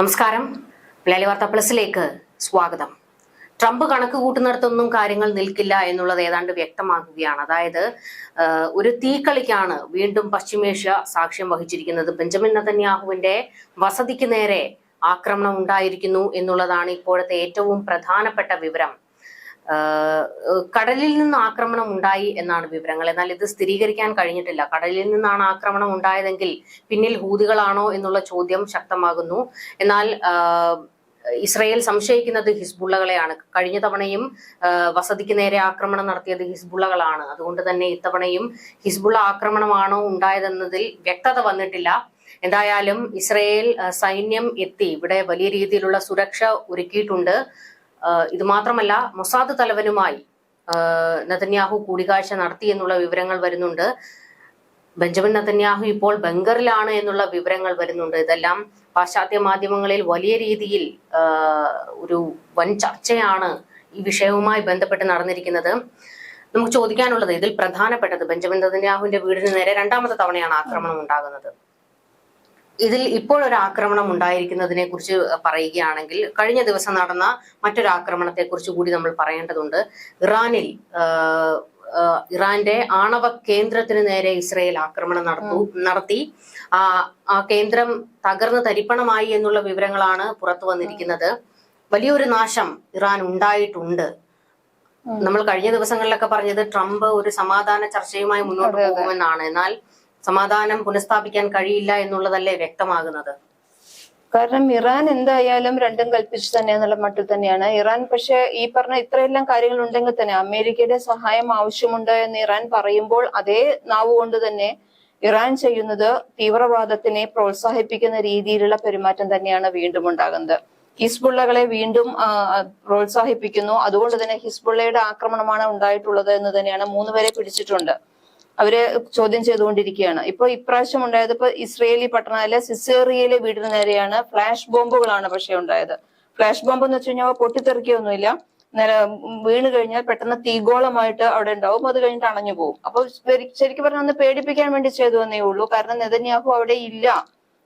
നമസ്കാരം. മലയാളി വാർത്ത പ്ലസിലേക്ക് സ്വാഗതം. ട്രംപ് കണക്ക് കൂട്ടുന്നിടത്തൊന്നും കാര്യങ്ങൾ നിൽക്കില്ല എന്നുള്ളത് ഏതാണ്ട് വ്യക്തമാക്കുകയാണ്. അതായത് ഒരു തീക്കളിക്കാണ് വീണ്ടും പശ്ചിമേഷ്യ സാക്ഷ്യം വഹിച്ചിരിക്കുന്നത്. ബെഞ്ചമിൻ നതന്യാഹുവിന്റെ വസതിക്ക് നേരെ ആക്രമണം ഉണ്ടായിരിക്കുന്നു എന്നുള്ളതാണ് ഇപ്പോഴത്തെ ഏറ്റവും പ്രധാനപ്പെട്ട വിവരം. കടലിൽ നിന്ന് ആക്രമണം ഉണ്ടായി എന്നാണ് വിവരങ്ങൾ. എന്നാൽ ഇത് സ്ഥിരീകരിക്കാൻ കഴിഞ്ഞിട്ടില്ല. കടലിൽ നിന്നാണ് ആക്രമണം ഉണ്ടായതെങ്കിൽ പിന്നിൽ ഹൂതികളാണോ എന്നുള്ള ചോദ്യം ശക്തമാകുന്നു. എന്നാൽ ഇസ്രയേൽ സംശയിക്കുന്നത് ഹിസ്ബുള്ളകളെയാണ്. കഴിഞ്ഞ തവണയും വസതിക്ക് നേരെ ആക്രമണം നടത്തിയത് ഹിസ്ബുള്ളകളാണ്. അതുകൊണ്ട് തന്നെ ഇത്തവണയും ഹിസ്ബുള്ള ആക്രമണമാണോ ഉണ്ടായതെന്നതിൽ വ്യക്തത വന്നിട്ടില്ല. എന്തായാലും ഇസ്രയേൽ സൈന്യം എത്തി. ഇവിടെ വലിയ രീതിയിലുള്ള സുരക്ഷ ഒരുക്കിയിട്ടുണ്ട്. ഇത് മാത്രമല്ല മൊസാദ് തലവനുമായി നതന്യാഹു കൂടിക്കാഴ്ച നടത്തി എന്നുള്ള വിവരങ്ങൾ വരുന്നുണ്ട്. ബെഞ്ചമിൻ നതന്യാഹു ഇപ്പോൾ ബംഗറിലാണ് എന്നുള്ള വിവരങ്ങൾ വരുന്നുണ്ട്. ഇതെല്ലാം പാശ്ചാത്യ മാധ്യമങ്ങളിൽ വലിയ രീതിയിൽ ഒരു വൻ ചർച്ചയാണ് ഈ വിഷയവുമായി ബന്ധപ്പെട്ട് നടന്നിരിക്കുന്നത്. നമുക്ക് ചോദിക്കാനുള്ളത് ഇതിൽ പ്രധാനപ്പെട്ടത് ബെഞ്ചമിൻ നതന്യാഹുവിന്റെ വീടിന് നേരെ രണ്ടാമത്തെ തവണയാണ് ആക്രമണം ഉണ്ടാകുന്നത്. ഇതിൽ ഇപ്പോൾ ഒരു ആക്രമണം ഉണ്ടായിരിക്കുന്നതിനെ കുറിച്ച് പറയുകയാണെങ്കിൽ കഴിഞ്ഞ ദിവസം നടന്ന മറ്റൊരു ആക്രമണത്തെ കുറിച്ച് കൂടി നമ്മൾ പറയേണ്ടതുണ്ട്. ഇറാനിൽ ഇറാന്റെ ആണവ കേന്ദ്രത്തിന് നേരെ ഇസ്രയേൽ ആക്രമണം നടത്തു നടത്തി. ആ ആ കേന്ദ്രം തകർന്ന് തരിപ്പണമായി എന്നുള്ള വിവരങ്ങളാണ് പുറത്തു വന്നിരിക്കുന്നത്. വലിയൊരു നാശം ഇറാൻ ഉണ്ടായിട്ടുണ്ട്. നമ്മൾ കഴിഞ്ഞ ദിവസങ്ങളിലൊക്കെ പറഞ്ഞത് ട്രംപ് ഒരു സമാധാന ചർച്ചയുമായി മുന്നോട്ട് പോകുമെന്നാണ്. എന്നാൽ സമാധാനം പുനഃസ്ഥാപിക്കാൻ കഴിയില്ല എന്നുള്ളതല്ലേ വ്യക്തമാകുന്നത്? കാരണം ഇറാൻ എന്തായാലും രണ്ടും കൽപ്പിച്ചു തന്നെ എന്നുള്ള മട്ടിൽ തന്നെയാണ്. ഇറാൻ പക്ഷെ ഈ പറഞ്ഞ ഇത്രയെല്ലാം കാര്യങ്ങൾ ഉണ്ടെങ്കിൽ തന്നെ അമേരിക്കയുടെ സഹായം ആവശ്യമുണ്ട് എന്ന് ഇറാൻ പറയുമ്പോൾ അതേ നാവ് കൊണ്ട് തന്നെ ഇറാൻ ചെയ്യുന്നത് തീവ്രവാദത്തിനെ പ്രോത്സാഹിപ്പിക്കുന്ന രീതിയിലുള്ള പെരുമാറ്റം തന്നെയാണ് വീണ്ടും ഉണ്ടാകുന്നത്. ഹിസ്ബുള്ളകളെ വീണ്ടും പ്രോത്സാഹിപ്പിക്കുന്നു. അതുകൊണ്ട് തന്നെ ഹിസ്ബുള്ളയുടെ ആക്രമണമാണ് ഉണ്ടായിട്ടുള്ളത് എന്ന് തന്നെയാണ് മൂന്നുപേരെ പിടിച്ചിട്ടുണ്ട്. അവരെ ചോദ്യം ചെയ്തുകൊണ്ടിരിക്കുകയാണ്. ഇപ്പൊ ഇപ്രാവശ്യം ഉണ്ടായത് ഇപ്പൊ ഇസ്രയേലി പട്ടണത്തിലെ സിസേറിയയിലെ വീടിന് നേരെയാണ് ഫ്ലാഷ് ബോംബുകളാണ് പക്ഷെ ഉണ്ടായത്. ഫ്ലാഷ് ബോംബ് എന്ന് വെച്ച് കഴിഞ്ഞാൽ നേരെ വീണ് കഴിഞ്ഞാൽ പെട്ടെന്ന് തീഗോളമായിട്ട് അവിടെ ഉണ്ടാവും. അത് കഴിഞ്ഞിട്ട് അണഞ്ഞു പോകും അപ്പൊ ശരിക്കും പറഞ്ഞാൽ ഒന്ന് പേടിപ്പിക്കാൻ വേണ്ടി ചെയ്തു എന്നേ ഉള്ളൂ. കാരണം നെതന്യാഹു അവിടെ ഇല്ല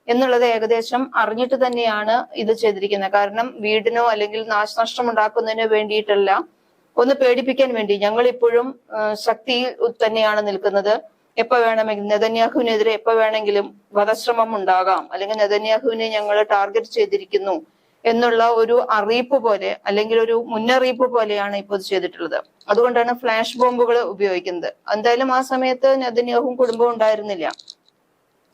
എന്നുള്ളത് ഏകദേശം അറിഞ്ഞിട്ട് തന്നെയാണ് ഇത് ചെയ്തിരിക്കുന്നത്. കാരണം വീടിനോ അല്ലെങ്കിൽ നാശനഷ്ടം ഉണ്ടാക്കുന്നതിനോ വേണ്ടിയിട്ടല്ല ഒന്ന് പേടിപ്പിക്കാൻ വേണ്ടി ഞങ്ങൾ ഇപ്പോഴും ശക്തി തന്നെയാണ് നിൽക്കുന്നത്. എപ്പോ വേണമെങ്കിലും നെതന്യാഹുവിനെതിരെ എപ്പോ വേണമെങ്കിലും വധശ്രമം ഉണ്ടാകാം. അല്ലെങ്കിൽ നെതന്യാഹുവിനെ ഞങ്ങൾ ടാർഗറ്റ് ചെയ്തിരിക്കുന്നു എന്നുള്ള ഒരു അറിയിപ്പ് പോലെ അല്ലെങ്കിൽ ഒരു മുന്നറിയിപ്പ് പോലെയാണ് ഇപ്പോൾ ചെയ്തിട്ടുള്ളത്. അതുകൊണ്ടാണ് ഫ്ലാഷ് ബോംബുകൾ ഉപയോഗിക്കുന്നത്. എന്തായാലും ആ സമയത്ത് നെതന്യാഹുവും കുടുംബവും ഉണ്ടായിരുന്നില്ല.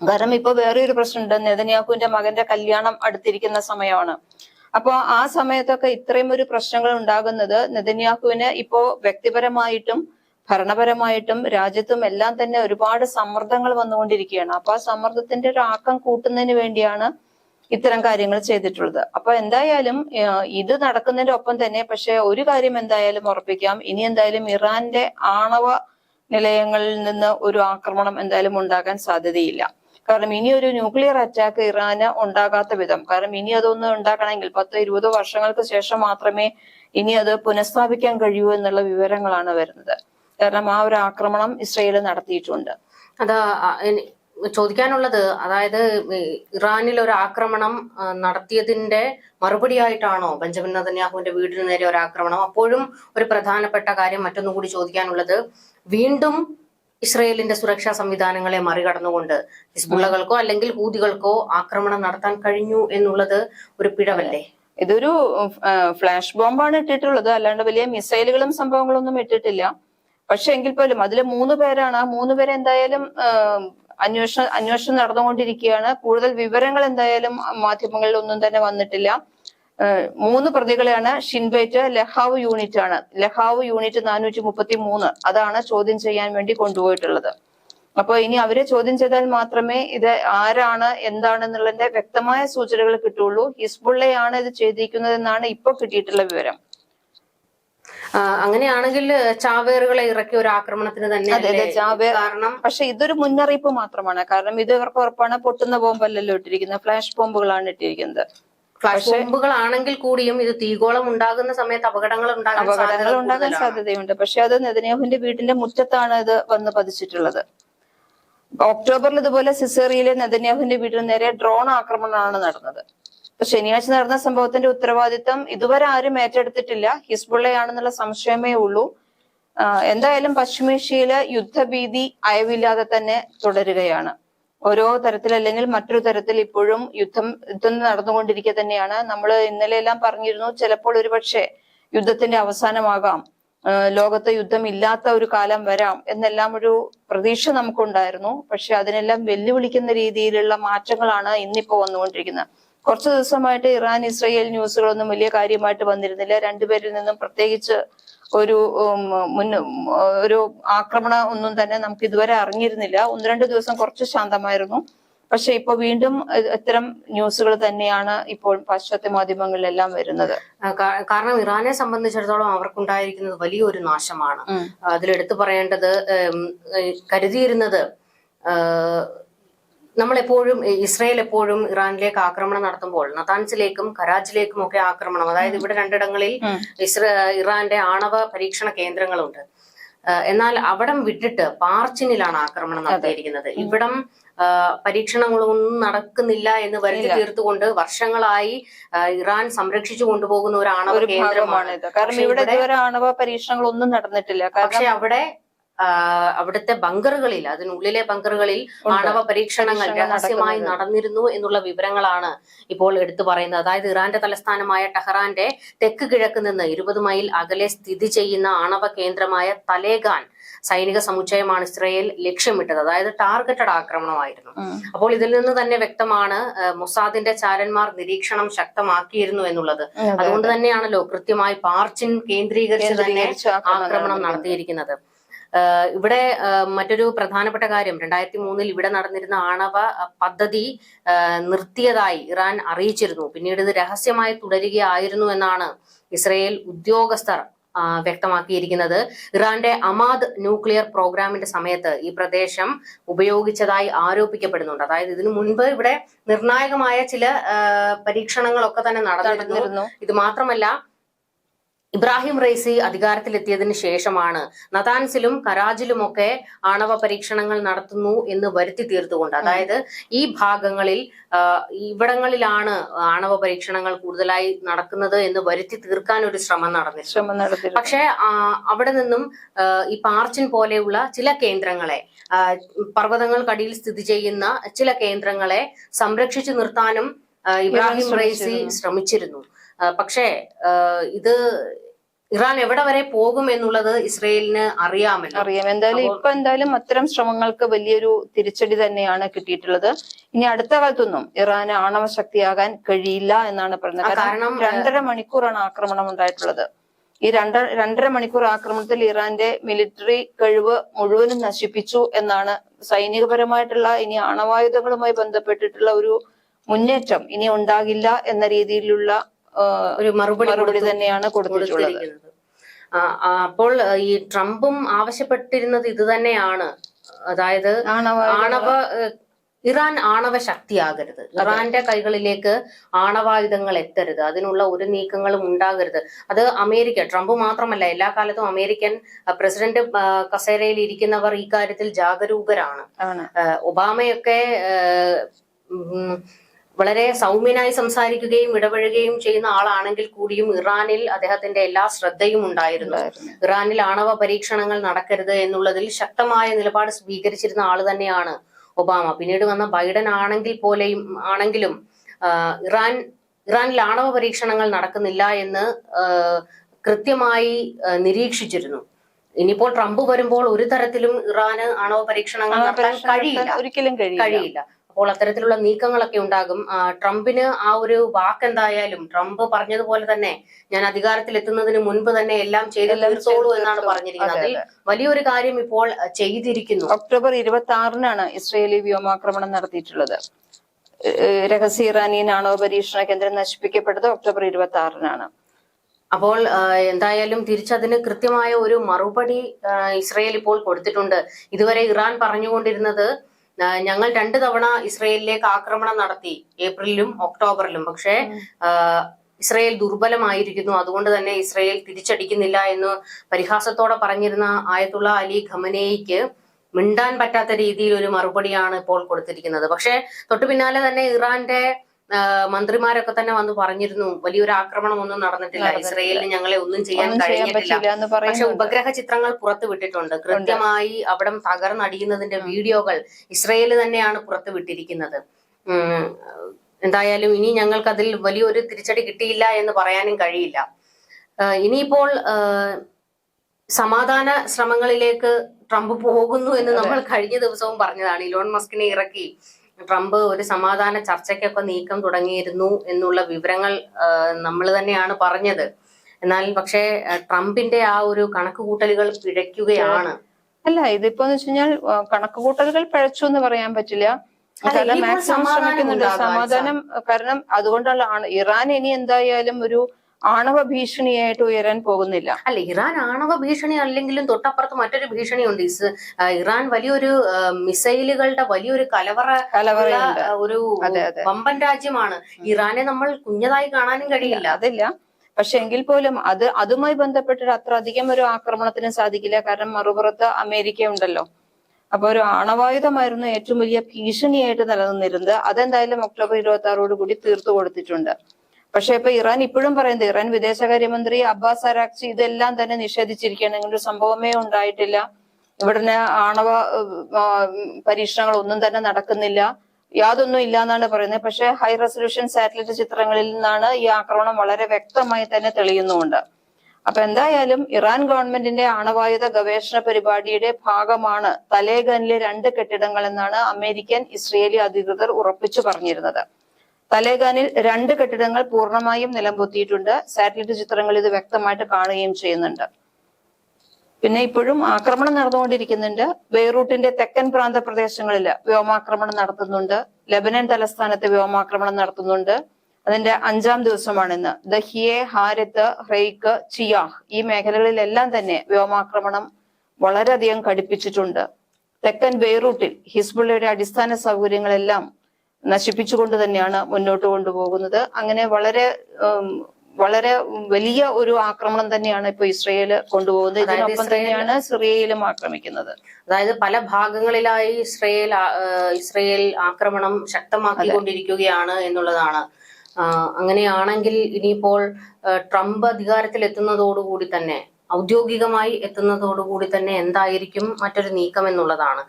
കാരണം ഇപ്പൊ വേറെ ഒരു പ്രശ്നമുണ്ട്. നെതന്യാഹുവിന്റെ മകന്റെ കല്യാണം അടുത്തിരിക്കുന്ന സമയമാണ്. അപ്പൊ ആ സമയത്തൊക്കെ ഇത്രയും ഒരു പ്രശ്നങ്ങൾ ഉണ്ടാകുന്നത് നെതന്യാഹുവിന് ഇപ്പോ വ്യക്തിപരമായിട്ടും ഭരണപരമായിട്ടും രാജ്യത്തും എല്ലാം തന്നെ ഒരുപാട് സമ്മർദ്ദങ്ങൾ വന്നുകൊണ്ടിരിക്കുകയാണ്. അപ്പൊ ആ സമ്മർദ്ദത്തിന്റെ ഒരു ആക്കം കൂട്ടുന്നതിന് വേണ്ടിയാണ് ഇത്തരം കാര്യങ്ങൾ ചെയ്തിട്ടുള്ളത്. അപ്പൊ എന്തായാലും ഇത് നടക്കുന്നതിന്റെ ഒപ്പം തന്നെ പക്ഷെ ഒരു കാര്യം എന്തായാലും ഉറപ്പിക്കാം. ഇനി എന്തായാലും ഇറാന്റെ ആണവ നിലയങ്ങളിൽ നിന്ന് ഒരു ആക്രമണം എന്തായാലും ഉണ്ടാകാൻ സാധ്യതയില്ല. കാരണം ഇനി ഒരു ന്യൂക്ലിയർ അറ്റാക്ക് ഇറാന് ഉണ്ടാകാത്ത വിധം. കാരണം ഇനി അതൊന്ന് ഉണ്ടാക്കണമെങ്കിൽ പത്ത് ഇരുപത് വർഷങ്ങൾക്ക് ശേഷം മാത്രമേ ഇനി അത് പുനഃസ്ഥാപിക്കാൻ കഴിയൂ എന്നുള്ള വിവരങ്ങളാണ് വരുന്നത്. കാരണം ആ ഒരു ആക്രമണം ഇസ്രയേൽ നടത്തിയിട്ടുണ്ട്. അത് ചോദിക്കാനുള്ളത് അതായത് ഇറാനിൽ ഒരു ആക്രമണം നടത്തിയതിന്റെ മറുപടിയായിട്ടാണോ ബെഞ്ചമിൻ നദന്യാഹുവിന്റെ വീടിന് നേരെ ഒരു ആക്രമണം? അപ്പോഴും ഒരു പ്രധാനപ്പെട്ട കാര്യം മറ്റൊന്നുകൂടി ചോദിക്കാനുള്ളത് വീണ്ടും ഇസ്രയേലിന്റെ സുരക്ഷാ സംവിധാനങ്ങളെ മറികടന്നുകൊണ്ട് ഹിസ്ബുള്ളകൾക്കോ അല്ലെങ്കിൽ ഹൂതികൾക്കോ ആക്രമണം നടത്താൻ കഴിഞ്ഞു എന്നുള്ളത് ഒരു പിഴവല്ലേ? ഇതൊരു ഫ്ലാഷ് ബോംബാണ് ഇട്ടിട്ടുള്ളത്. അല്ലാണ്ട് വലിയ മിസൈലുകളും സംഭവങ്ങളൊന്നും ഇട്ടിട്ടില്ല. പക്ഷെ എങ്കിൽ പോലും അതിൽ മൂന്ന് പേരാണ്. ആ മൂന്ന് പേരെ എന്തായാലും അന്വേഷണം അന്വേഷണം നടന്നുകൊണ്ടിരിക്കുകയാണ്. കൂടുതൽ വിവരങ്ങൾ എന്തായാലും മാധ്യമങ്ങളിൽ ഒന്നും തന്നെ വന്നിട്ടില്ല. മൂന്ന് പ്രതികളെയാണ് ഷിൻബേറ്റ് ലഹാവ് യൂണിറ്റ് ആണ് ലഹാവ് യൂണിറ്റ് നാനൂറ്റി മുപ്പത്തി മൂന്ന് അതാണ് ചോദ്യം ചെയ്യാൻ വേണ്ടി കൊണ്ടുപോയിട്ടുള്ളത്. അപ്പൊ ഇനി അവരെ ചോദ്യം ചെയ്താൽ മാത്രമേ ഇത് ആരാണ് എന്താണെന്നുള്ളതിന്റെ വ്യക്തമായ സൂചനകൾ കിട്ടുള്ളൂ ഹിസ്ബുള്ളയാണ് ഇത് ചെയ്തിരിക്കുന്നതെന്നാണ് ഇപ്പൊ കിട്ടിയിട്ടുള്ള വിവരം. അങ്ങനെയാണെങ്കിൽ ചാവേറുകളെ ഇറക്കിയ ഒരു ആക്രമണത്തിന് തന്നെ അതെ അതെ ചാവേർ. കാരണം? പക്ഷെ ഇതൊരു മുന്നറിയിപ്പ് മാത്രമാണ്. കാരണം ഇത് ഇവർക്ക് ഉറപ്പാണ് പൊട്ടുന്ന ബോംബല്ലല്ലോ ഇട്ടിരിക്കുന്നത്. ഫ്ലാഷ് ബോംബുകളാണ് ഇട്ടിരിക്കുന്നത്. ഫ്ലാഷ് ബോംബുകളാണെങ്കിൽ കൂടിയും ഇത് തീകോളം ഉണ്ടാകുന്ന സമയത്ത് അപകടങ്ങൾ ഉണ്ടാകാൻ അപകടങ്ങൾ ഉണ്ടാകാൻ സാധ്യതയുണ്ട്. പക്ഷെ അത് നെതന്യാഹുവിന്റെ വീടിന്റെ മുറ്റത്താണ് ഇത് വന്ന് പതിച്ചിട്ടുള്ളത്. ഒക്ടോബറിൽ ഇതുപോലെ സിസേറിയയിലെ നെതന്യാഹുവിന്റെ വീടിന് നേരെ ഡ്രോൺ ആക്രമണമാണ് നടന്നത്. ശനിയാഴ്ച നടന്ന സംഭവത്തിന്റെ ഉത്തരവാദിത്തം ഇതുവരെ ആരും ഏറ്റെടുത്തിട്ടില്ല. ഹിസ്ബുള്ളയാണെന്നുള്ള സംശയമേ ഉള്ളൂ. എന്തായാലും പശ്ചിമേഷ്യയിലെ യുദ്ധഭീതി അയവില്ലാതെ തന്നെ തുടരുകയാണ്. ഓരോ തരത്തിൽ അല്ലെങ്കിൽ മറ്റൊരു തരത്തിൽ ഇപ്പോഴും യുദ്ധം യുദ്ധം നടന്നുകൊണ്ടിരിക്കുക തന്നെയാണ്. നമ്മൾ ഇന്നലെ എല്ലാം പറഞ്ഞിരുന്നു ചിലപ്പോൾ ഒരുപക്ഷെ യുദ്ധത്തിന്റെ അവസാനമാകാം ലോകത്ത് യുദ്ധം ഇല്ലാത്ത ഒരു കാലം വരാം എന്നെല്ലാം ഒരു പ്രതീക്ഷ നമുക്കുണ്ടായിരുന്നു. പക്ഷെ അതിനെല്ലാം വെല്ലുവിളിക്കുന്ന രീതിയിലുള്ള മാറ്റങ്ങളാണ് ഇന്നിപ്പോ വന്നുകൊണ്ടിരിക്കുന്നത്. കുറച്ചു ദിവസമായിട്ട് ഇറാൻ ഇസ്രയേൽ ന്യൂസുകളൊന്നും വലിയ കാര്യമായിട്ട് വന്നിരുന്നില്ല. രണ്ടുപേരിൽ നിന്നും പ്രത്യേകിച്ച് ഒരു മുൻ ഒരു ആക്രമണം ഒന്നും തന്നെ നമുക്ക് ഇതുവരെ അറിഞ്ഞിരുന്നില്ല. ഒന്ന് രണ്ട് ദിവസം കുറച്ച് ശാന്തമായിരുന്നു. പക്ഷെ ഇപ്പൊ വീണ്ടും ഇത്തരം ന്യൂസുകൾ തന്നെയാണ് ഇപ്പോൾ പാശ്ചാത്യ മാധ്യമങ്ങളിലെല്ലാം വരുന്നത്. കാരണം ഇറാനെ സംബന്ധിച്ചിടത്തോളം അവർക്കുണ്ടായിരിക്കുന്നത് വലിയൊരു നാശമാണ്. അതിലെടുത്തു പറയേണ്ടത് കരുതിയിരുന്നത് ആഹ്, നമ്മളെപ്പോഴും ഇസ്രായേൽ എപ്പോഴും ഇറാനിലേക്ക് ആക്രമണം നടത്തുമ്പോൾ നതാൻസിലേക്കും കരാച്ചിലേക്കും ഒക്കെ ആക്രമണം അതായത് ഇവിടെ രണ്ടിടങ്ങളിൽ ഇസ്രേ ഇറാന്റെ ആണവ പരീക്ഷണ കേന്ദ്രങ്ങളുണ്ട്. എന്നാൽ അവിടം വിട്ടിട്ട് പാർച്ചിനിലാണ് ആക്രമണം നടത്തിയിരിക്കുന്നത്. ഇവിടം പരീക്ഷണങ്ങളൊന്നും നടക്കുന്നില്ല എന്ന് വരുത്തി തീർത്തുകൊണ്ട് വർഷങ്ങളായി ഇറാൻ സംരക്ഷിച്ചു കൊണ്ടുപോകുന്ന ഒരു ആണവ കേന്ദ്രമാണ്. ഇത്. കാരണം ഇവിടെ ആണവ പരീക്ഷണങ്ങളൊന്നും നടന്നിട്ടില്ല. പക്ഷെ അവിടെ അവിടുത്തെ ബങ്കറുകളിൽ അതിനുള്ളിലെ ബങ്കറുകളിൽ ആണവ പരീക്ഷണങ്ങൾ രഹസ്യമായി നടന്നിരുന്നു എന്നുള്ള വിവരങ്ങളാണ് ഇപ്പോൾ എടുത്തു പറയുന്നത്. അതായത് ഇറാന്റെ തലസ്ഥാനമായ ടെഹ്റാന്റെ തെക്ക് കിഴക്ക് നിന്ന് ഇരുപത് മൈൽ അകലെ സ്ഥിതി ചെയ്യുന്ന ആണവ കേന്ദ്രമായ തലേഗാൻ സൈനിക സമുച്ചയമാണ് ഇസ്രയേൽ ലക്ഷ്യമിട്ടത്. അതായത് ടാർഗറ്റഡ് ആക്രമണമായിരുന്നു. അപ്പോൾ ഇതിൽ നിന്ന് തന്നെ വ്യക്തമാണ് മൊസാദിന്റെ ചാരന്മാർ നിരീക്ഷണം ശക്തമാക്കിയിരുന്നു എന്നുള്ളത്. അതുകൊണ്ട് തന്നെയാണല്ലോ കൃത്യമായി പാർച്ചിൻ കേന്ദ്രീകരിച്ച് തന്നെ ആക്രമണം നടത്തിയിരിക്കുന്നത്. ഇവിടെ മറ്റൊരു പ്രധാനപ്പെട്ട കാര്യം രണ്ടായിരത്തി മൂന്നിൽ ഇവിടെ നടന്നിരുന്ന ആണവ പദ്ധതി നിർത്തിയതായി ഇറാൻ അറിയിച്ചിരുന്നു. പിന്നീട് ഇത് രഹസ്യമായി തുടരുകയായിരുന്നു എന്നാണ് ഇസ്രയേൽ ഉദ്യോഗസ്ഥർ വ്യക്തമാക്കിയിരിക്കുന്നത്. ഇറാന്റെ അമാദ് ന്യൂക്ലിയർ പ്രോഗ്രാമിന്റെ സമയത്ത് ഈ പ്രദേശം ഉപയോഗിച്ചതായി ആരോപിക്കപ്പെടുന്നുണ്ട്. അതായത് ഇതിനു മുൻപ് ഇവിടെ നിർണായകമായ ചില പരീക്ഷണങ്ങളൊക്കെ തന്നെ നടന്നിരുന്നു. ഇത് മാത്രമല്ല ഇബ്രാഹിം റൈസി അധികാരത്തിലെത്തിയതിനു ശേഷമാണ് നതാൻസിലും കരാജിലുമൊക്കെ ആണവ പരീക്ഷണങ്ങൾ നടത്തുന്നു എന്ന് വരുത്തി തീർത്തുകൊണ്ട്. അതായത് ഈ ഭാഗങ്ങളിൽ ഇവിടങ്ങളിലാണ് ആണവ പരീക്ഷണങ്ങൾ കൂടുതലായി നടക്കുന്നത് എന്ന് വരുത്തി തീർക്കാൻ ഒരു ശ്രമം നടന്നു ശ്രമം നടത്തി പക്ഷേ അവിടെ നിന്നും ഈ പാർച്ചിൻ പോലെയുള്ള ചില കേന്ദ്രങ്ങളെ പർവതങ്ങൾക്കടിയിൽ സ്ഥിതി ചെയ്യുന്ന ചില കേന്ദ്രങ്ങളെ സംരക്ഷിച്ചു നിർത്താനും ഇബ്രാഹിം റൈസി ശ്രമിച്ചിരുന്നു. പക്ഷേ ഇത് ഇറാൻ എവിടെ വരെ പോകും എന്നുള്ളത് ഇസ്രയേലിന് അറിയാമല്ലോ. അറിയാം. എന്തായാലും ഇപ്പൊ എന്തായാലും അത്തരം ശ്രമങ്ങൾക്ക് വലിയൊരു തിരിച്ചടി തന്നെയാണ് കിട്ടിയിട്ടുള്ളത്. ഇനി അടുത്ത കാലത്തൊന്നും ഇറാൻ ആണവ ശക്തിയാകാൻ കഴിയില്ല എന്നാണ് പറയുന്നത്. കാരണം രണ്ടര മണിക്കൂറാണ് ആക്രമണം ഉണ്ടായിട്ടുള്ളത്. ഈ രണ്ട രണ്ടര മണിക്കൂർ ആക്രമണത്തിൽ ഇറാന്റെ മിലിറ്ററി കഴിവ് മുഴുവനും നശിപ്പിച്ചു എന്നാണ് സൈനികപരമായിട്ടുള്ള ഇനി ആണവായുധങ്ങളുമായി ബന്ധപ്പെട്ടിട്ടുള്ള ഒരു മുന്നേറ്റം ഇനി ഉണ്ടാകില്ല എന്ന രീതിയിലുള്ള ഒരു മറുപടി മറുപടി തന്നെയാണ് കൊടുത്തിട്ടുള്ളത്. അപ്പോൾ ഈ ട്രംപും ആവശ്യപ്പെട്ടിരുന്നത് ഇത് തന്നെയാണ്. അതായത് ആണവ ഇറാൻ ആണവ ശക്തിയാകരുത് ഇറാന്റെ കൈകളിലേക്ക് ആണവായുധങ്ങൾ എത്തരുത്. അതിനുള്ള ഒരു നീക്കങ്ങളും ഉണ്ടാകരുത്. അത് അമേരിക്ക ട്രംപ് മാത്രമല്ല എല്ലാ കാലത്തും അമേരിക്കൻ പ്രസിഡന്റ് കസേരയിൽ ഇരിക്കുന്നവർ ഈ കാര്യത്തിൽ ജാഗരൂകരാണ്. ഒബാമയൊക്കെ വളരെ സൗമ്യനായി സംസാരിക്കുകയും ഇടപഴകുകയും ചെയ്യുന്ന ആളാണെങ്കിൽ കൂടിയും ഇറാനിൽ അദ്ദേഹത്തിന്റെ എല്ലാ ശ്രദ്ധയും ഉണ്ടായിരുന്നു. ഇറാനിൽ ആണവ പരീക്ഷണങ്ങൾ നടക്കരുത് എന്നുള്ളതിൽ ശക്തമായ നിലപാട് സ്വീകരിച്ചിരുന്ന ആൾ തന്നെയാണ് ഒബാമ. പിന്നീട് വന്ന ബൈഡൻ ആണെങ്കിൽ പോലെയും ആണെങ്കിലും ഇറാൻ ഇറാനിൽ ആണവ പരീക്ഷണങ്ങൾ നടക്കുന്നില്ല എന്ന് കൃത്യമായി നിരീക്ഷിച്ചിരുന്നു. ഇനിയിപ്പോൾ ട്രംപ് വരുമ്പോൾ ഒരു തരത്തിലും ഇറാന് ആണവ പരീക്ഷണങ്ങൾ നടത്താൻ കഴിയില്ല. ഒരിക്കലും കഴിയില്ല. അപ്പോൾ അത്തരത്തിലുള്ള നീക്കങ്ങളൊക്കെ ഉണ്ടാകും. ട്രംപിന് ആ ഒരു വാക്ക് എന്തായാലും ട്രംപ് പറഞ്ഞതുപോലെ തന്നെ ഞാൻ അധികാരത്തിൽ എത്തുന്നതിന് മുൻപ് തന്നെ എല്ലാം ചെയ്ത് തീർത്തോളൂ എന്നാണ്. പറഞ്ഞിരിക്കുന്നത്. അതിൽ വലിയൊരു കാര്യം ഇപ്പോൾ ചെയ്തിരിക്കുന്നു. ഒക്ടോബർ ഇരുപത്തി ആറിനാണ് ഇസ്രയേലി വ്യോമാക്രമണം നടത്തിയിട്ടുള്ളത്. രഹസ്യ ഇറാനിയൻ ആണവ പരീക്ഷണ കേന്ദ്രം നശിപ്പിക്കപ്പെട്ടത് ഒക്ടോബർ ഇരുപത്തി ആറിനാണ് അപ്പോൾ എന്തായാലും തിരിച്ചതിന് കൃത്യമായ ഒരു മറുപടി ഇസ്രയേൽ ഇപ്പോൾ കൊടുത്തിട്ടുണ്ട്. ഇതുവരെ ഇറാൻ പറഞ്ഞുകൊണ്ടിരുന്നത് ഞങ്ങൾ രണ്ട് തവണ ഇസ്രയേലിലേക്ക് ആക്രമണം നടത്തി. ഏപ്രിലിലും ഒക്ടോബറിലും. പക്ഷേ ഇസ്രയേൽ ദുർബലമായിരിക്കുന്നു. അതുകൊണ്ട് തന്നെ ഇസ്രയേൽ തിരിച്ചടിക്കുന്നില്ല എന്ന് പരിഹാസത്തോടെ പറഞ്ഞിരുന്ന ആയത്തുള്ള അലി ഖമനേയിക്ക് മിണ്ടാൻ പറ്റാത്ത രീതിയിൽ ഒരു മറുപടിയാണ് ഇപ്പോൾ കൊടുത്തിരിക്കുന്നത്. പക്ഷേ തൊട്ടു പിന്നാലെ തന്നെ ഇറാന്റെ മന്ത്രിമാരൊക്കെ തന്നെ വന്ന് പറഞ്ഞിരുന്നു വലിയൊരു ആക്രമണം ഒന്നും നടന്നിട്ടില്ല. ഇസ്രയേലിന് ഞങ്ങളെ ഒന്നും ചെയ്യാൻ കഴിഞ്ഞിട്ടില്ല. പക്ഷെ ഉപഗ്രഹ ചിത്രങ്ങൾ പുറത്തു വിട്ടിട്ടുണ്ട്. കൃത്യമായി അവിടം തകർന്നടിയുന്നതിന്റെ വീഡിയോകൾ ഇസ്രയേൽ തന്നെയാണ് പുറത്തു വിട്ടിരിക്കുന്നത്. എന്തായാലും ഇനി ഞങ്ങൾക്ക് അതിൽ വലിയൊരു തിരിച്ചടി കിട്ടിയില്ല എന്ന് പറയാനും കഴിയില്ല. ഇനിയിപ്പോൾ സമാധാന ശ്രമങ്ങളിലേക്ക് ട്രംപ് പോകുന്നു എന്ന് നമ്മൾ കഴിഞ്ഞ ദിവസവും പറഞ്ഞതാണ്. ഇലോൺ മസ്കിനെ ഇറക്കി. ട്രംപ് ഒരു സമാധാന ചർച്ചയ്ക്കൊക്കെ നീക്കം തുടങ്ങിയിരുന്നു എന്നുള്ള വിവരങ്ങൾ നമ്മൾ തന്നെയാണ് പറഞ്ഞത്. എന്നാൽ പക്ഷേ ട്രംപിന്റെ ആ ഒരു കണക്കുകൂട്ടലുകൾ പിഴയ്ക്കുകയാണ്. അല്ല ഇതിപ്പോ എന്ന് വെച്ച് കഴിഞ്ഞാൽ കണക്കുകൂട്ടലുകൾ പിഴച്ചു എന്ന് പറയാൻ പറ്റില്ല. കാരണം മാക്സിമം ശ്രമിക്കുന്നുണ്ട്. സമാധാനം കാരണം അതുകൊണ്ടുള്ള ഇറാൻ ഇനി എന്തായാലും ഒരു ആണവ ഭീഷണിയായിട്ട് ഉയരാൻ പോകുന്നില്ല. അല്ല ഇറാൻ ആണവ ഭീഷണി അല്ലെങ്കിലും തൊട്ടപ്പുറത്ത് മറ്റൊരു ഭീഷണിയുണ്ട്. ഇസ് ഇറാൻ വലിയൊരു മിസൈലുകളുടെ വലിയൊരു കലവറ കലവറ ഒരു. വമ്പൻ രാജ്യമാണ്. ഇറാനെ നമ്മൾ കുഞ്ഞതായി കാണാനും കഴിയില്ല. അതില്ല. പക്ഷെ എങ്കിൽ പോലും അത് അതുമായി ബന്ധപ്പെട്ടിട്ട് അത്ര അധികം ഒരു ആക്രമണത്തിന് സാധിക്കില്ല. കാരണം മറുപുറത്ത് അമേരിക്ക ഉണ്ടല്ലോ. അപ്പൊ ഒരു ആണവായുധമായിരുന്നു ഏറ്റവും വലിയ ഭീഷണിയായിട്ട് നിലനിന്നിരുന്നത്. അതെന്തായാലും ഒക്ടോബർ ഇരുപത്തി ആറോട് കൂടി തീർത്തു കൊടുത്തിട്ടുണ്ട്. പക്ഷെ ഇപ്പൊ ഇറാൻ ഇപ്പോഴും പറയുന്നത് ഇറാൻ വിദേശകാര്യമന്ത്രി അബ്ബാസ് അരാക്ചി ഇതെല്ലാം തന്നെ നിഷേധിച്ചിരിക്കുകയാണ്. ഇങ്ങനൊരു സംഭവമേ ഉണ്ടായിട്ടില്ല. ഇവിടുന്ന് ആണവ പരീക്ഷണങ്ങൾ ഒന്നും തന്നെ നടക്കുന്നില്ല. യാതൊന്നും ഇല്ല എന്നാണ് പറയുന്നത്. പക്ഷെ ഹൈ റെസൊല്യൂഷൻ സാറ്റലൈറ്റ് ചിത്രങ്ങളിൽ നിന്നാണ് ഈ ആക്രമണം വളരെ വ്യക്തമായി തന്നെ തെളിയുന്നുമുണ്ട്. അപ്പൊ എന്തായാലും ഇറാൻ ഗവൺമെന്റിന്റെ ആണവായുധ ഗവേഷണ പരിപാടിയുടെ ഭാഗമാണ് തലേഗനിലെ രണ്ട് കെട്ടിടങ്ങൾ എന്നാണ് അമേരിക്കൻ ഇസ്രയേലി അധികൃതർ ഉറപ്പിച്ചു പറഞ്ഞിരുന്നത്. തലേഗാനിൽ രണ്ട് കെട്ടിടങ്ങൾ പൂർണമായും നിലംപൊത്തിയിട്ടുണ്ട്. സാറ്റലൈറ്റ് ചിത്രങ്ങൾ ഇത് വ്യക്തമായിട്ട് കാണുകയും ചെയ്യുന്നുണ്ട്. പിന്നെ ഇപ്പോഴും ആക്രമണം നടന്നുകൊണ്ടിരിക്കുന്നുണ്ട്. ബെയ്റൂട്ടിന്റെ തെക്കൻ പ്രാന്ത പ്രദേശങ്ങളിൽ വ്യോമാക്രമണം നടത്തുന്നുണ്ട്. ലബനൻ തലസ്ഥാനത്ത് വ്യോമാക്രമണം നടത്തുന്നുണ്ട്. അതിന്റെ അഞ്ചാം ദിവസമാണ് ഇന്ന് ദഹിയെ ഹാരത്ത് ഹ്രൈക്ക് ചിയാഹ് ഈ മേഖലകളിലെല്ലാം തന്നെ വ്യോമാക്രമണം വളരെയധികം കടുപ്പിച്ചിട്ടുണ്ട് തെക്കൻ ബെയ്റൂട്ടിൽ ഹിസ്ബുള്ളയുടെ അടിസ്ഥാന സൗകര്യങ്ങളെല്ലാം നശിപ്പിച്ചുകൊണ്ട് തന്നെയാണ് മുന്നോട്ട് കൊണ്ടുപോകുന്നത്. അങ്ങനെ വളരെ വളരെ വലിയ ഒരു ആക്രമണം തന്നെയാണ് ഇപ്പൊ ഇസ്രയേൽ കൊണ്ടുപോകുന്നത്. ഇതിനൊപ്പം തന്നെയാണ് സിറിയയിലും ആക്രമിക്കുന്നത്. അതായത് പല ഭാഗങ്ങളിലായി ഇസ്രയേൽ ഇസ്രയേൽ ആക്രമണം ശക്തമാക്കിക്കൊണ്ടിരിക്കുകയാണ് എന്നുള്ളതാണ്. അങ്ങനെയാണെങ്കിൽ ഇനിയിപ്പോൾ ട്രംപ് അധികാരത്തിൽ എത്തുന്നതോടുകൂടി തന്നെ ഔദ്യോഗികമായി എത്തുന്നതോടുകൂടി തന്നെ എന്തായിരിക്കും മറ്റൊരു നീക്കം എന്നുള്ളതാണ്.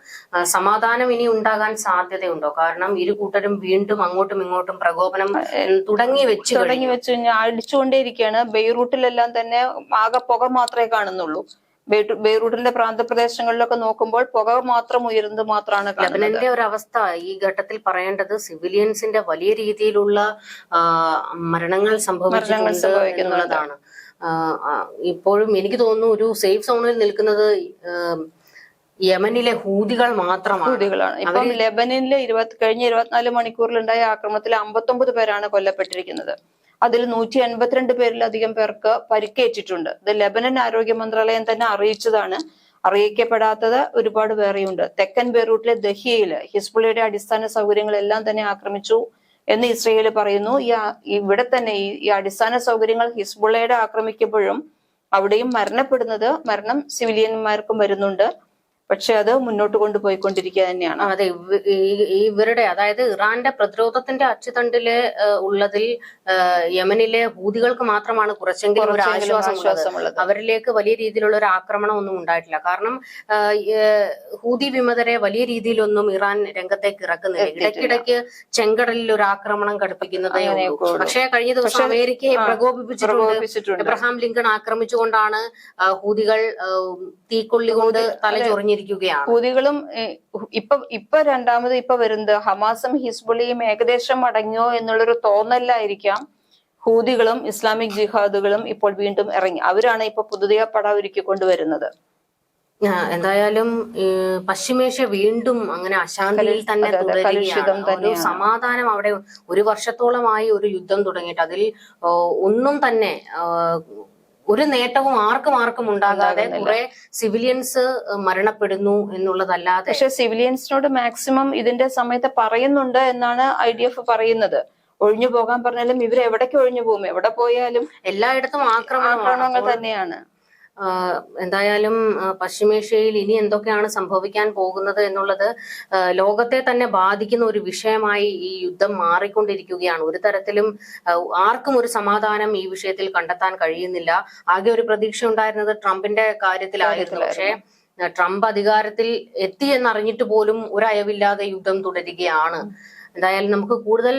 സമാധാനം ഇനി ഉണ്ടാകാൻ സാധ്യതയുണ്ടോ? കാരണം ഇരു കൂട്ടരും വീണ്ടും അങ്ങോട്ടും ഇങ്ങോട്ടും പ്രകോപനം തുടങ്ങി വെച്ച് തുടങ്ങി. വെച്ച് കഴിഞ്ഞാൽ അടിച്ചുകൊണ്ടേയിരിക്കുകയാണ്. ബെയ്റൂട്ടിലെല്ലാം തന്നെ ആകെ പുക മാത്രമേ കാണുന്നുള്ളൂ. ബെയ്റൂ- ബെയ്റൂട്ടിന്റെ പ്രാന്തപ്രദേശങ്ങളിലൊക്കെ നോക്കുമ്പോൾ പുക മാത്രം ഉയരുന്നത് മാത്രമാണ് ലബനന്റെ ഒരു അവസ്ഥ. ഈ ഘട്ടത്തിൽ പറയേണ്ടത് സിവിലിയൻസിന്റെ വലിയ രീതിയിലുള്ള മരണങ്ങൾ സംഭവിച്ചിട്ടുണ്ട് ഇപ്പോഴും എനിക്ക് തോന്നുന്നു ഒരു സേഫ് സോണിൽ നിൽക്കുന്നത് യമനിലെ ഹൂതികൾ മാത്രമാണ്. ഹൂതികളാണ്. ഇപ്പം ലെബനിലെ ഇരുപത്തി കഴിഞ്ഞ ഇരുപത്തിനാല് മണിക്കൂറിലുണ്ടായ ആക്രമണത്തിൽ അമ്പത്തൊമ്പത് പേരാണ് കൊല്ലപ്പെട്ടിരിക്കുന്നത്. അതിൽ നൂറ്റി എൺപത്തിരണ്ട് പേരിലധികം പേർക്ക് പരിക്കേറ്റിട്ടുണ്ട്. ഇത് ലെബനൻ ആരോഗ്യ മന്ത്രാലയം തന്നെ അറിയിച്ചതാണ്. അറിയിക്കപ്പെടാത്തത് ഒരുപാട് പേരെയുണ്ട്. തെക്കൻ ബെയ്റൂട്ടിലെ ദഹിയയിൽ ഹിസ്ബുള്ളയുടെ അടിസ്ഥാന സൗകര്യങ്ങളെല്ലാം തന്നെ ആക്രമിച്ചു. എന്ന് ഇസ്രയേൽ പറയുന്നു. ഈ ഇവിടെ തന്നെ ഈ അടിസ്ഥാന സൗകര്യങ്ങൾ ഹിസ്ബുള്ളയുടെ ആക്രമിക്കുമ്പോഴും അവിടെയും മരണപ്പെടുന്നത് മരണം സിവിലിയന്മാർക്കും വരുന്നുണ്ട്. പക്ഷെ അത് മുന്നോട്ട് കൊണ്ടുപോയിക്കൊണ്ടിരിക്കുക തന്നെയാണ്. അതെ ഇവരുടെ അതായത് ഇറാന്റെ പ്രതിരോധത്തിന്റെ അച്ചുതണ്ടിൽ ഉള്ളതിൽ യമനിലെ ഹൂതികൾക്ക് മാത്രമാണ് കുറച്ചെങ്കിലും ഒരു. ആശ്വാസമുള്ളത്. അവരിലേക്ക് വലിയ രീതിയിലുള്ള ഒരു ആക്രമണം ഒന്നും ഉണ്ടായിട്ടില്ല. കാരണം ഹൂതി വിമതരെ വലിയ രീതിയിലൊന്നും ഇറാൻ രംഗത്തേക്ക് ഇറക്കുന്നില്ല. ഇടയ്ക്കിടയ്ക്ക് ചെങ്കടലിൽ ഒരു ആക്രമണം ഘടിപ്പിക്കുന്നതേ. പക്ഷേ കഴിഞ്ഞ ദിവസം അമേരിക്കയെ പ്രകോപിപ്പിച്ചിട്ടുണ്ട്. എബ്രഹാം ലിങ്കൺ ആക്രമിച്ചുകൊണ്ടാണ് ഹൂതികൾ തീക്കൊള്ളികൊണ്ട് തീക്കൊള്ളി കൊണ്ട് തല ചൊറിഞ്ഞിരിക്കുകയാണ് ഹൂതികളും ഇപ്പൊ ഇപ്പൊ രണ്ടാമത് ഇപ്പൊ വരുന്നത് ഹമാസും ഹിസ്ബുളിയും ഏകദേശം അടങ്ങിയോ എന്നുള്ളൊരു തോന്നലായിരിക്കാം ഹൂതികളും ഇസ്ലാമിക് ജിഹാദുകളും ഇപ്പോൾ വീണ്ടും ഇറങ്ങി. അവരാണ് ഇപ്പൊ പുതുതിയ പട ഒരുക്കി കൊണ്ടുവരുന്നത്. എന്തായാലും ഈ പശ്ചിമേഷ്യ വീണ്ടും അങ്ങനെ അശാന്തിയിൽ തന്നെ തുടരുകയാണ്. സമാധാനം അവിടെ ഒരു വർഷത്തോളമായി ഒരു യുദ്ധം തുടങ്ങിയിട്ട് അതിൽ ഒന്നും തന്നെ ഒരു നേട്ടവും ആർക്കും ആർക്കും ഉണ്ടാകാതെ. കുറെ സിവിലിയൻസ് മരണപ്പെടുന്നു എന്നുള്ളതല്ലാതെ പക്ഷെ സിവിലിയൻസിനോട് മാക്സിമം ഇതിന്റെ സമയത്ത് പറയുന്നുണ്ട് എന്നാണ് ഐ ഡി എഫ് പറയുന്നത്. ഒഴിഞ്ഞു പോകാൻ പറഞ്ഞാലും ഇവർ എവിടേക്ക് ഒഴിഞ്ഞു പോകും? എവിടെ പോയാലും എല്ലായിടത്തും ആക്രമണങ്ങൾ തന്നെയാണ്. എന്തായാലും പശ്ചിമേഷ്യയിൽ ഇനി എന്തൊക്കെയാണ് സംഭവിക്കാൻ പോകുന്നത് എന്നുള്ളത് ലോകത്തെ തന്നെ ബാധിക്കുന്ന ഒരു വിഷയമായി ഈ യുദ്ധം മാറിക്കൊണ്ടിരിക്കുകയാണ്. ഒരു തരത്തിലും ആർക്കും ഒരു സമാധാനം ഈ വിഷയത്തിൽ കണ്ടെത്താൻ കഴിയുന്നില്ല. ആകെ ഒരു പ്രതീക്ഷ ഉണ്ടായിരുന്നത് ട്രംപിന്റെ കാര്യത്തിലായിരുന്നു. പക്ഷേ ട്രംപ് അധികാരത്തിൽ എത്തി എന്നറിഞ്ഞിട്ട് പോലും ഒരയവില്ലാതെ യുദ്ധം തുടരുകയാണ്. എന്തായാലും നമുക്ക് കൂടുതൽ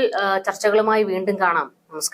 ചർച്ചകളുമായി വീണ്ടും കാണാം.